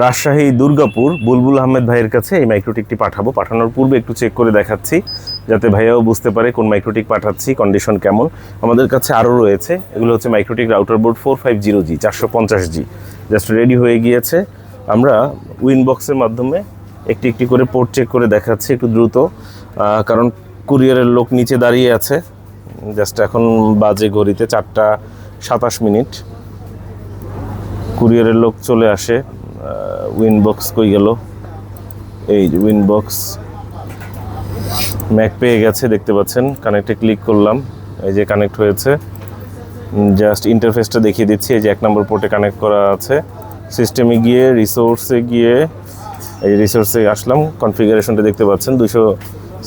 রাজশাহী, দুর্গাপুর, বুলবুল আহমেদ ভাইয়ের কাছে এই মাইক্রোটিকটি পাঠাবো। পাঠানোর পূর্বে একটু চেক করে দেখাচ্ছি, যাতে ভাইয়াও বুঝতে পারে কোন মাইক্রোটিক পাঠাচ্ছি কন্ডিশন কেমন। আমাদের কাছে আরও রয়েছে, এগুলো হচ্ছে MikroTik router board four five zero G চারশো পঞ্চাশ জি জাস্ট রেডি হয়ে গিয়েছে। আমরা উইনবক্সের মাধ্যমে একটি একটি করে পোর্ট চেক করে দেখাচ্ছি একটু দ্রুত। কারণ কুরিয়ারের লোক নিচে দাঁড়িয়ে আছে। জাস্ট এখন বাজে ঘড়িতে চারটা সাতাশ মিনিট। কুরিয়ারের লোক চলে আসে। উইনবক্স কই গেল? এই যে উইনবক্স ম্যাক পেয়ে গেছে, দেখতে পাচ্ছেন। কানেক্টে ক্লিক করলাম। এই যে কানেক্ট হয়েছে। জাস্ট ইন্টারফেসটা দেখিয়ে দিচ্ছি। এই যে এক নম্বর পোর্টে কানেক্ট করা আছে। সিস্টেমে গিয়ে রিসোর্সে গিয়ে, এই যে রিসোর্সে আসলাম। কনফিগারেশনটা দেখতে পাচ্ছেন। দুশো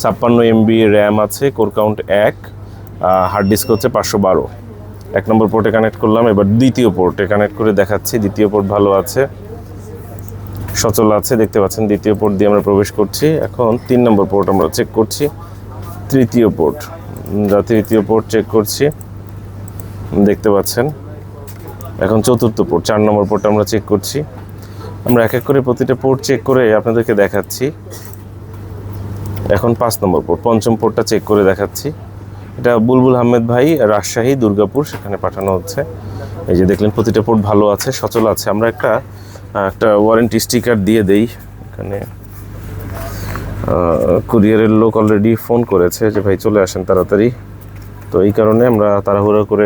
ছাপ্পান্ন এমবি র্যাম আছে কোর কাউন্ট এক হার্ড ডিস্ক হচ্ছে পাঁচশো বারো। এক নম্বর পোর্টে কানেক্ট করলাম। এবার দ্বিতীয় পোর্টে কানেক্ট করে দেখাচ্ছি। দ্বিতীয় পোর্ট ভালো আছে। সচল আছে, দেখতে পাচ্ছেন দ্বিতীয় পোর্ট দিয়ে আমরা প্রবেশ করছি। এখন তিন নম্বর পোর্ট আমরা চেক করছি। তৃতীয় পোর্ট যা তৃতীয় পোর্ট চেক করছি দেখতে পাচ্ছেন। এখন চতুর্থ পোর্ট চার নম্বর পোর্ট আমরা চেক করছি। আমরা এক এক করে প্রতিটা পোর্ট চেক করে আপনাদেরকে দেখাচ্ছি। এখন পাঁচ নম্বর পোর্ট পঞ্চম পোর্টটা চেক করে দেখাচ্ছি। এটা বুলবুল আহমেদ ভাই, রাজশাহী, দুর্গাপুর, সেখানে পাঠানো হচ্ছে। এই যে দেখলেন, প্রতিটা পোর্ট ভালো আছে, সচল আছে। আমরা একটা একটা ওয়ারেন্টি স্টিকার দিয়ে দেই। এখানে কুরিয়ারের লোক অলরেডি ফোন করেছে যে, ভাই, চলে আসেন তাড়াতাড়ি। তো এই কারণে আমরা তাড়াহুড়ো করে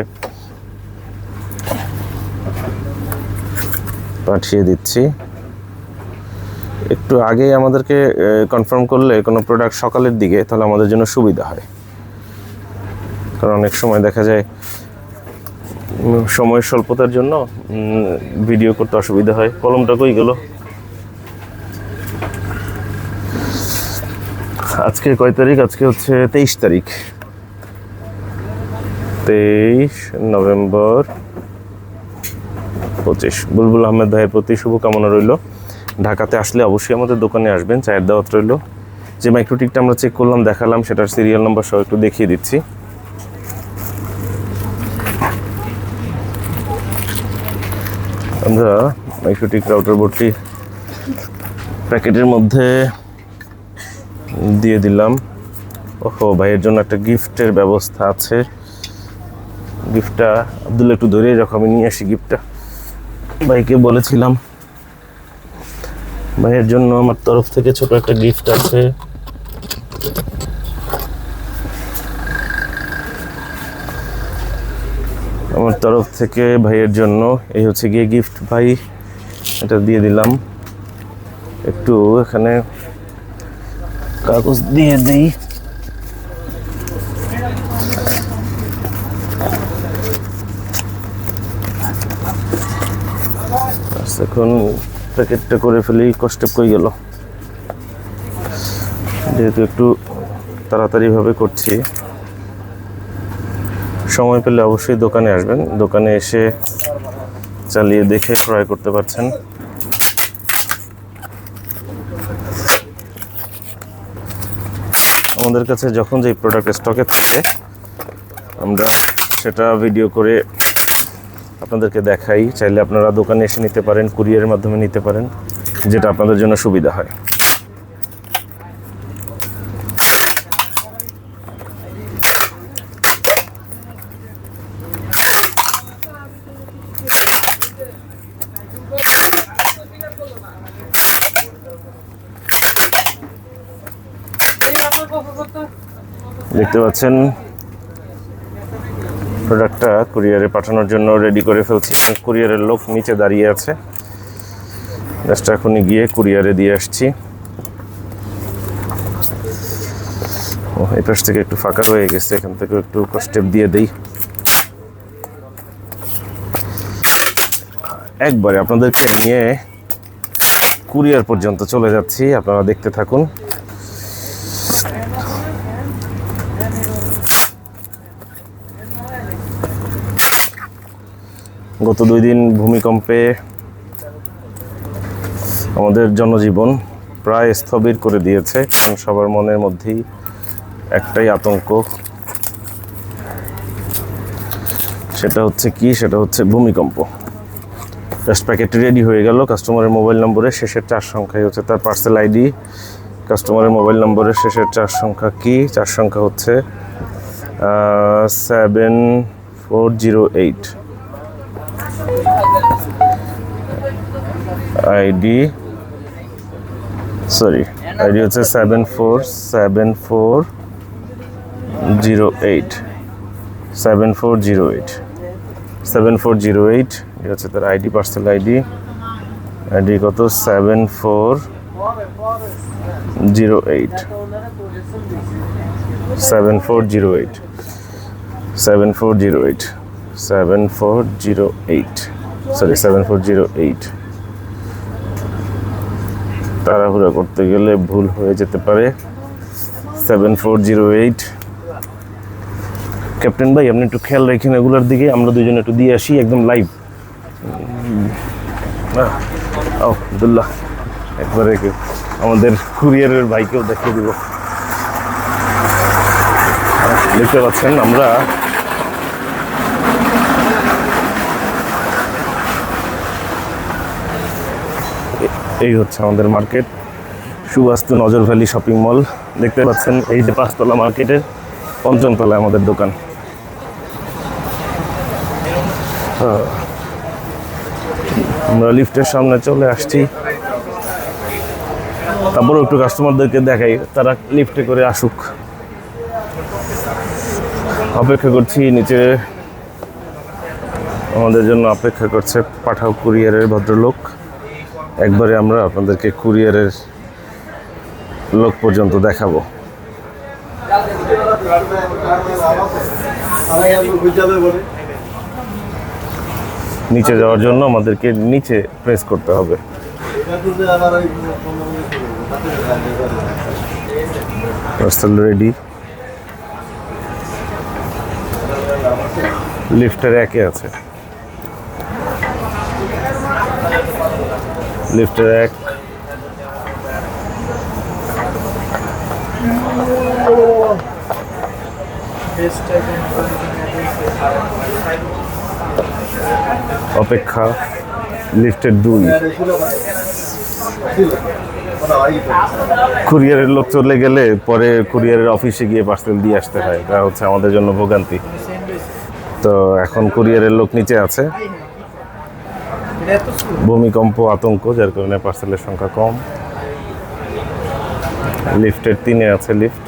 পাঠিয়ে দিচ্ছি। একটু আগে আমাদেরকে কনফার্ম করলে কোনো প্রোডাক্ট সকালের দিকে, তাহলে আমাদের জন্য সুবিধা হয়। কারণ অনেক সময় দেখা যায় উম, সময়ের স্বল্পতার জন্য ভিডিও করতে অসুবিধা হয়। কলমটা কই গেল? আজকে কয় তারিখ? আজকে হচ্ছে তেইশ তারিখ। তেইশ নভেম্বর পঁচিশ। বুলবুল আহমেদ ভাইয়ের প্রতি শুভকামনা রইল। ঢাকাতে আসলে অবশ্যই আমাদের দোকানে আসবেন। চায়ের দাওয়াত রইল। যে মাইক্রোটিকটা আমরা চেক করলাম দেখালাম সেটার সিরিয়াল নাম্বার সহ একটু দেখিয়ে দিচ্ছি। আমরা মাইক্রোটিক রাউটার বোর্ডটি প্যাকেটের মধ্যে দিয়ে দিলাম। ওহো, ভাইয়ের জন্য একটা গিফটের ব্যবস্থা আছে। গিফটটা আব্দুল্লা একটু ধরে যখন আমি নিয়ে আসি গিফটটা ভাইকে বলেছিলাম। ভাইয়ের জন্য আমার তরফ থেকে ছোট একটা গিফট আছে। আমার তরফ থেকে ভাইয়ের জন্য। এই হচ্ছে গিয়ে গিফট ভাই। এটা দিয়ে দিলাম। একটু এখানে কাগজ দিয়ে দিই। এখন প্যাকেটটা করে ফেলি কষ্ট কই গেল। যেহেতু একটু তাড়াতাড়িভাবে করছি। সময় পেলে অবশ্যই দোকানে আসবেন। দোকানে এসে চালিয়ে দেখে ক্রয় করতে পারছেন। আমাদের কাছে যখন যেই প্রোডাক্ট স্টকে থাকে, আমরা সেটা ভিডিও করে আপনাদেরকে দেখাই। চাইলে আপনারা দোকানে এসে নিতে পারেন কুরিয়ারের মাধ্যমে নিতে পারেন, যেটা আপনাদের জন্য সুবিধা হয়। দেখতে পাচ্ছেন? প্রোডাক্টটা কুরিয়ারে পাঠানোর জন্য রেডি করে ফেলছি। কুরিয়ারের লোক নিচে দাঁড়িয়ে আছে। জাস্ট এখনই গিয়ে কুরিয়ারে দিয়ে আসছি। ও, এই পাশ থেকে একটু ফাঁকা রয়ে গেছে। এখান থেকে একটু স্টেপ দিয়ে দেই। একবারে আপনাদেরকে নিয়ে কুরিয়ার পর্যন্ত চলে যাচ্ছি। আপনারা দেখতে থাকুন। গত দুই দিন ভূমিকম্পে আমাদের জনজীবন প্রায় স্থবির করে দিয়েছে কারণ সবার মনের মধ্যেই একটাই আতঙ্ক। সেটা হচ্ছে কি? সেটা হচ্ছে ভূমিকম্প। জাস্ট প্যাকেট রেডি হয়ে গেল কাস্টমারের মোবাইল নম্বরে শেষের চার সংখ্যাই হচ্ছে তার পার্সেল আইডি কাস্টমারের মোবাইল নম্বরের শেষের চার সংখ্যা কি? চার সংখ্যা হচ্ছে seven four zero eight ID sorry ID হচ্ছে seven four seven four zero eight seven four zero eight seven four zero eight হচ্ছে তার আইডি পার্সেল আইডি আইডি কত? Seven four zero eight seven four zero eight seven four zero eight seven four zero eight sorry seven four zero eight তাড়াহুড়া করতে গেলে ভুল হয়ে যেতে পারে। Seven four zero eight captain ভাই, আপনি একটু খেয়াল রাখেন এগুলোর দিকে, আমরা দুজনে একটু দিয়ে আসি, একদম লাইভ আব্দুল্লাহ একবারে আমাদের কুরিয়ারের ভাইকেও দেখিয়ে দিব। দেখতে পাচ্ছেন, আমরা এই হচ্ছে আমাদের মার্কেট। সুবাস্তু নজর ভ্যালি শপিং মল। দেখতে পাচ্ছেন, এই যে পাঁচতলা মার্কেটের পঞ্চম তলায় আমাদের দোকান। হ্যাঁ। আমরা লিফটের সামনে চলে আসছি। তারপরে একটু কাস্টমারদেরকে দেখাই, তারা লিফটে করে আসুক। অপেক্ষা করছি, নিচে আমাদের জন্য অপেক্ষা করছে পাঠাও কুরিয়ারের ভদ্রলোক। একবারে আমরা আপনাদেরকে কুরিয়ারের লোক পর্যন্ত দেখাবো। নিচে যাওয়ার জন্য আমাদেরকে নিচে প্রেস করতে হবে। রেডি লিফটের একে আছে। লিফটের এক অপেক্ষা। লিফটের দুই। কুরিয়ারের লোক চলে গেলে পরে কুরিয়ারের অফিসে গিয়ে পার্সেল দিয়ে আসতে হয়। তা হচ্ছে আমাদের জন্য ভোগান্তি। তো এখন কুরিয়ারের লোক নিচে আছে। ভূমিকম্প আতঙ্ক যার কারণে পার্সেলের সংখ্যা কম। লিফটের তিনে আছে লিফট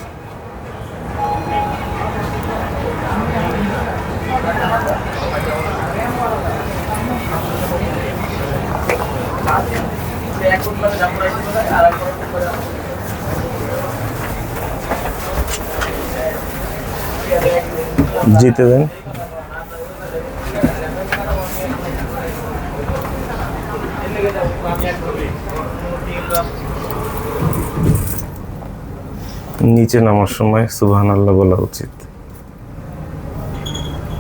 জিতে দেন। নিচে নামার সময় সুবহান আল্লাহ বলা উচিত।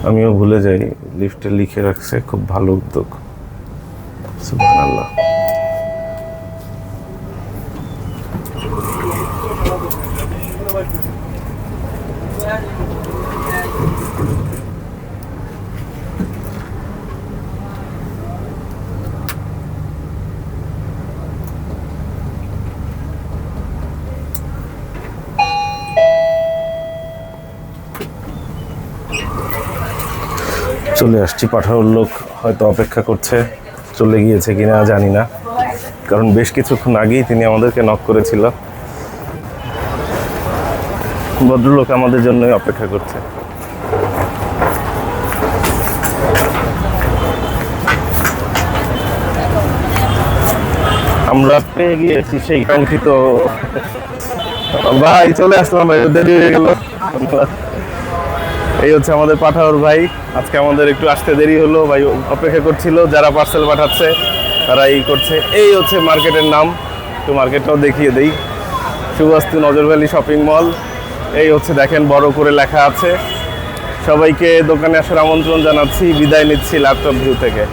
আমিও ভুলে যাই, লিফটে লিখে রাখছে, খুব ভালো উদ্যোগ। সুবহান আল্লাহ চলে আসছি, পাঠানোর লোক হয়তো অপেক্ষা করছে, চলে গিয়েছে কিনা জানি না। কারণ বেশ কিছুক্ষণ আগেই তিনি আমাদেরকে নক করেছিল। ভদ্রলোক আমাদের জন্যই অপেক্ষা করছে। আমরা পেয়ে গিয়েছি সেই কাঙ্ক্ষিত ভাই, চলে আসলাম দেরি হয়ে গেল। এই হচ্ছে আমাদের পাঠাওর ভাই। আজকে আমাদের একটু আসতে দেরি হলো, ভাই অপেক্ষা করছিল, যারা পার্সেল পাঠাচ্ছে তারা এই করছে। এই হচ্ছে মার্কেটের নাম, একটু মার্কেটটাও দেখিয়ে দেই। সুবাস্তু নজর ভ্যালি শপিং মল এই হচ্ছে দেখেন বড় করে লেখা আছে। সবাইকে দোকানে আসার আমন্ত্রণ জানাচ্ছি, বিদায় নিচ্ছি ল্যাপটপ ভিউ থেকে।